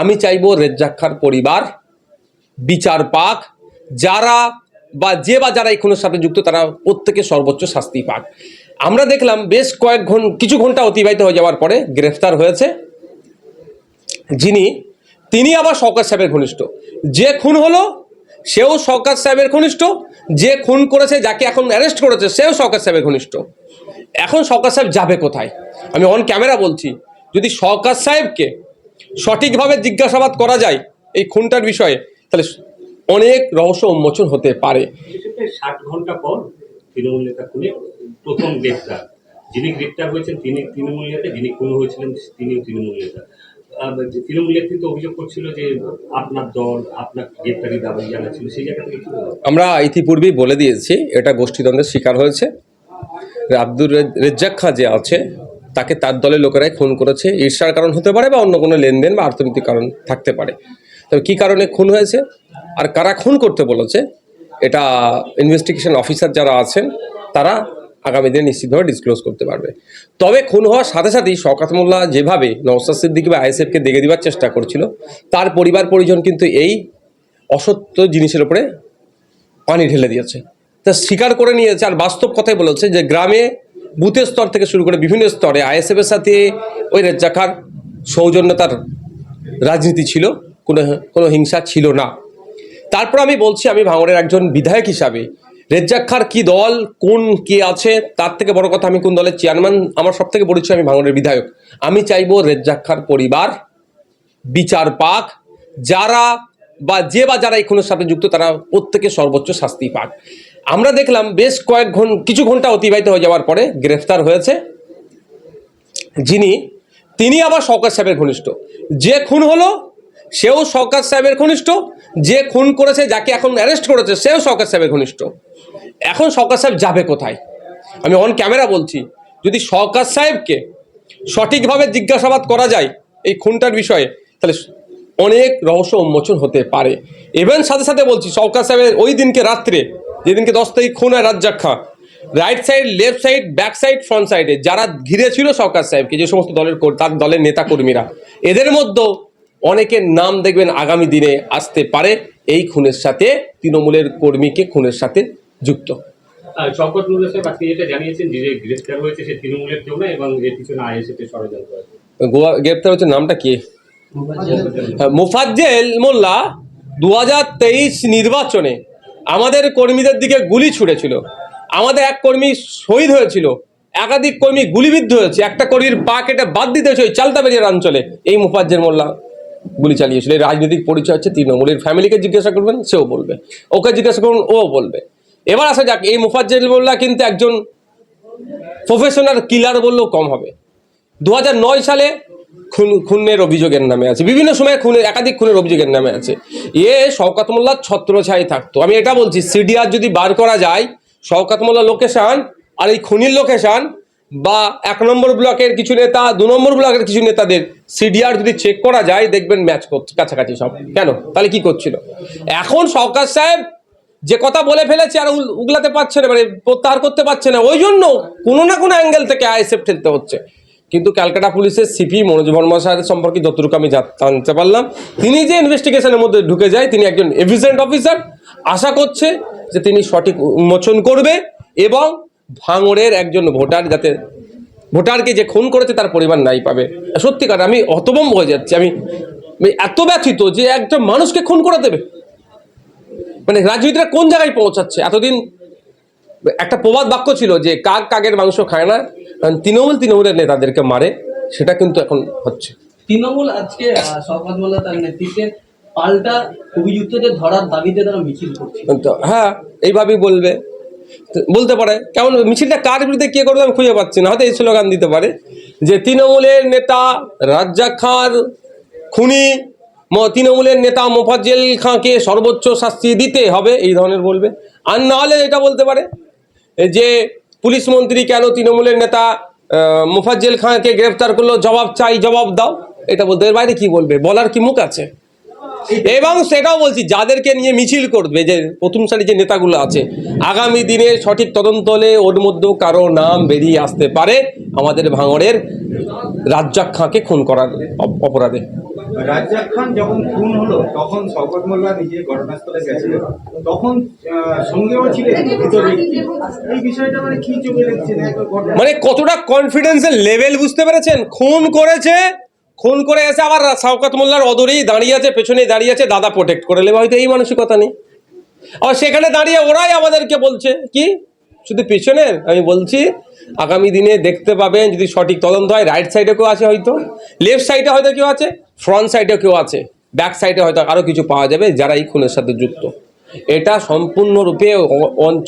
আমি চাইব রেজ্জাক খার পরিবার, বিচার পাক, যারা বা যে বা যারা এই খুনের সাথে যুক্ত, তারা প্রত্যেকে সর্বোচ্চ শাস্তি পাক। আমরা দেখলাম বেশ কয়েক ঘণ্টা কিছু ঘণ্টা অতিবাহিত হয়ে যাওয়ার পরে গ্রেফতার হয়েছে যিনি, তিনি আবার শওকত সাহেবের ঘনিষ্ঠ। যে খুন হলো, সেও শওকত সাহেবের ঘনিষ্ঠ, যে খুন করেছে, যাকে এখন অ্যারেস্ট করেছে, সেও শওকত সাহেবের ঘনিষ্ঠ। এখন শওকত সাহেব যাবে কোথায়? আমি অন ক্যামেরা বলছি, যদি শওকত সাহেবকে সঠিকভাবে জিজ্ঞাসাবাদ করা যায় এই খুনটার বিষয়ে তাহলে অনেক রহস্য উন্মোচন হতে পারে। ষাট ঘণ্টা পর তৃণমূল নেতা খুনে প্রথম গ্রেপ্তার। যিনি গ্রেপ্তার হয়েছেন তিনি তৃণমূল নেতা যিনি খুন হয়েছিলেন তিনিও তৃণমূল নেতা। তৃণমূল নেতৃত্ব অভিযোগ করছিল যে আপনার দল আপনার গ্রেপ্তারি দাবি জানাচ্ছিল সেই জায়গা থেকে আমরা ইতিপূর্বেই বলে দিয়েছি এটা গোষ্ঠীদ্বন্দ্বের শিকার হয়েছে। আব্দুর রেজ্জাক খাঁ যে আছে তাকে তার দলের লোকেরাই খুন করেছে। ঈর্ষার কারণ হতে পারে বা অন্য কোনো লেনদেন বা অর্থনৈতিক কারণ থাকতে পারে। তবে কী কারণে খুন হয়েছে? আর কারা খুন করতে বলেছে? এটা ইনভেস্টিগেশন অফিসার যারা আছেন, তারা আগামী দিনে নিশ্চিতভাবে ডিসক্লোজ করতে পারবে। তবে খুন হওয়ার সাথে সাথেই শওকাত মোল্লা যেভাবে নওসাদ সিদ্দিকী বা আইএসএফকে দেখে দেওয়ার চেষ্টা করছিল, তার পরিবার পরিজন কিন্তু এই অসত্য জিনিসের উপরে পানি ঢেলে দিয়েছে। তা স্বীকার করে নিয়েছে আর বাস্তব কথাই বলেছে যে গ্রামে বুথের স্তর থেকে শুরু করে বিভিন্ন স্তরে আইএসএফের সাথে ওই রেজ্জাকার সৌজন্যতার রাজনীতি ছিল, কোনো কোনো হিংসা ছিল না। তারপর আমি বলছি, আমি ভাঙড়ের একজন বিধায়ক হিসাবে রেজ্জাক খার কি দল, কোন, কে আছে, তার থেকে বড় কথা আমি কোন দলের চেয়ারম্যান, আমার সব থেকে পরিচয় আমি ভাঙড়ের বিধায়ক। আমি চাইব রেজ্জাক খার পরিবার, বিচার পাক, যারা বা যে বা যারা এই সাথে যুক্ত, তারা প্রত্যেকে সর্বোচ্চ শাস্তি পাক। আমরা দেখলাম বেশ কয়েক ঘণ্টা কিছু ঘণ্টা অতিবাহিত হয়ে যাওয়ার পরে গ্রেফতার হয়েছে যিনি, তিনি আবার শওকত সাহেবের ঘনিষ্ঠ। যে খুন হলো, সেও শওকত সাহেবের ঘনিষ্ঠ। যে খুন করেছে, যাকে এখন অ্যারেস্ট করেছে, সেও শওকত সাহেবের ঘনিষ্ঠ। এখন শওকত সাহেব যাবে কোথায়? আমি অন ক্যামেরা বলছি, যদি শওকত সাহেবকে সঠিকভাবে জিজ্ঞাসাবাদ করা যায় এই খুনটার বিষয়ে, তাহলে অনেক রহস্য উন্মোচন হতে পারে। এভেন সাথে সাথে বলছি শওকত সাহেবের ওই দিনকে রাত্রে যেদিনকে দশ তারিখ খুন হয় Razzak Khan. Right side left side back side front সাইডে যারা ঘিরে ছিল শওকত সাহেবকে যে সমস্ত দলের তার দলের নেতা কর্মীরা এদের মধ্যেও অনেকের নাম দেখবেন আগামী দিনে আসতে পারে। এই খুনের সাথে তৃণমূলের কর্মীকে খুনের সাথে যুক্ত। শওকত জানিয়েছেন যে হয়েছে সে তৃণমূলের কেউ এবং এর পিছনে আইএসএফ ষড়যন্ত্র গোয়া গ্রেপ্তার হচ্ছে নামটা কি? হ্যাঁ, মুফাজ্জেল মোল্লা দু হাজার তেইশ নির্বাচনে আমাদের কর্মীদের দিকে গুলি ছুড়েছিল। আমাদের এক কর্মী শহীদ হয়েছিল, একাধিক কর্মী গুলিবিদ্ধ হয়েছে। একটা কর্মীর পা কেটে বাদ দিতে হয়েছে ওই চালতাবেরিয়ার অঞ্চলে। এই মুফাজ্জেল মোল্লা গুলি চালিয়েছিল। এই রাজনৈতিক পরিচয় হচ্ছে তৃণমূলের ফ্যামিলিকে জিজ্ঞাসা করবেন, সেও বলবে। ওকে জিজ্ঞাসা করুন, ও বলবে। এবার আসা যাক, এই মুফাজ্জেল মোল্লা কিন্তু একজন প্রফেশনাল কিলার বললেও কম হবে। দু সালে খুন, খুনের অভিযোগের নামে আছে। বিভিন্ন সময় খুনের, একাধিক খুনের অভিযোগের নামে আছে। এ শওকাত মোল্লার ছত্রছায় থাকতো। আমি এটা বলছি, সিডিআর যদি বার করা যায়, শওকাত মোল্লা লোকেশান আর এই খুনির লোকেশান বা এক নম্বর ব্লকের কিছু নেতা, দু নম্বর ব্লকের কিছু নেতাদের সিডিআর যদি চেক করা যায়, দেখবেন ম্যাচ করছে কাছাকাছি সব। কেন? তাহলে কি করছিল? এখন শওকাত সাহেব যে কথা বলে ফেলেছে আর উগলাতে পারছে না মানে প্রত্যাহার করতে পারছে না, ওই জন্য কোনো না কোনো অ্যাঙ্গেল থেকে আইএসএফ ঠেলতে হচ্ছে। কিন্তু ক্যালকাটা পুলিশের সিপি মনোজ বর্মা সাহের সম্পর্কে যতটুকু আমি জানতে পারলাম, তিনি যে ইনভেস্টিগেশনের মধ্যে ঢুকে যায় তিনি একজন এফিসিয়েন্ট অফিসার। আশা করছে যে তিনি সঠিক উন্মোচন করবে এবং ভাঙড়ের একজন ভোটার যাতে ভোটারকে যে খুন করেছে তার পরিমাণ নাই পাবে। সত্যিকার, আমি হতবম্ব হয়ে যাচ্ছি। আমি এত ব্যথিত যে একজন মানুষকে খুন করে দেবে। মানে রাজনীতিটা কোন জায়গায় পৌঁছাচ্ছে? এতদিন একটা প্রবাদ বাক্য ছিল যে কাক কাকের মাংস খায় না? কারণ তৃণমূল তৃণমূলের নেতাদেরকে মারে সেটা কিন্তু এখন হচ্ছে। তৃণমূল আজকে শওকত মোল্লা তার নেতৃত্বে পাল্টা অভিযুক্তদের ধরার দাবিতে তারা মিছিল করছে। হ্যাঁ এইভাবেই বলবে। বলতে পারে কেমন মিছিলটা কার বিরুদ্ধে কে করবে আমি খুঁজে পাচ্ছি না হয়তো এই স্লোগান দিতে পারে। যে তৃণমূলের নেতা রাজ্জাক খাঁর খুনি ম- তৃণমূলের নেতা মোফাজ্জেল খাঁকে সর্বোচ্চ শাস্তি দিতে হবে এই ধরনের বলবে। আর না হলে এটা বলতে পারে যে পুলিশ মন্ত্রী কেন তৃণমূলের নেতা মোফাজ্জেল খাঁকে গ্রেফতার করল, জবাব চাই, জবাব দাও। এটা বলতে এর বাইরে কি বলবে? বলার কি মুখ আছে? এবং সেটাও বলছি, যাদেরকে নিয়ে মিছিল করবে, যে প্রথম সারি যে নেতাগুলো আছে, আগামী দিনে সঠিক তদন্ত হলে ওর মধ্যেও কারও নাম বেরিয়ে আসতে পারে আমাদের ভাঙড়ের রাজ্জাক খাঁকে খুন করার অপ- অপরাধে। রাজ্জাক খান যখন খুন হলো, তখন শওকত মোল্লা নিজে ঘটনাস্থলে গেছিলেন। তখন সঙ্গেও ছিলেন এই বিষয়টা মানে কি চোখে দেখছেন? মানে কতটা কনফিডেন্সের লেভেল বুঝতে পেরেছেন? খুন করেছে, খুন করে এসে আবার শওকত মোল্লার অদরেই দাঁড়িয়ে আছে, পেছনেই দাঁড়িয়ে আছে, দাদা প্রোটেক্ট করে নেবে। হয়তো এই মানসিকতা নেই। আর সেখানে দাঁড়িয়ে ওরাই আমাদেরকে বলছে, কি? শুধু পেছনের? আমি বলছি আগামী দিনে দেখতে পাবেন যদি সঠিক তদন্ত হয় রাইট সাইডে কেউ আছে হয়তো লেফট সাইডে হয়তো কেউ আছে ফ্রন্ট সাইডে কেউ আছে ব্যাক সাইডে হয়তো আরও কিছু পাওয়া যাবে যারা এই খুনের সাথে যুক্ত। এটা সম্পূর্ণরূপে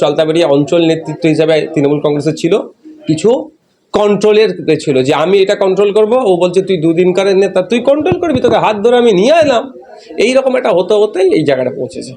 চলতাবেরিয়া অঞ্চল নেতৃত্ব হিসাবে তৃণমূল কংগ্রেসের ছিল। কিছু কন্ট্রোলের ছিল যে আমি এটা কন্ট্রোল করব, ও বলছে, তুই দুদিনকারের নেতা, তুই কন্ট্রোল করবি, তোকে হাত ধরে আমি নিয়ে এলাম। এইরকম একটা হতে হতেই এই জায়গাটা পৌঁছেছে।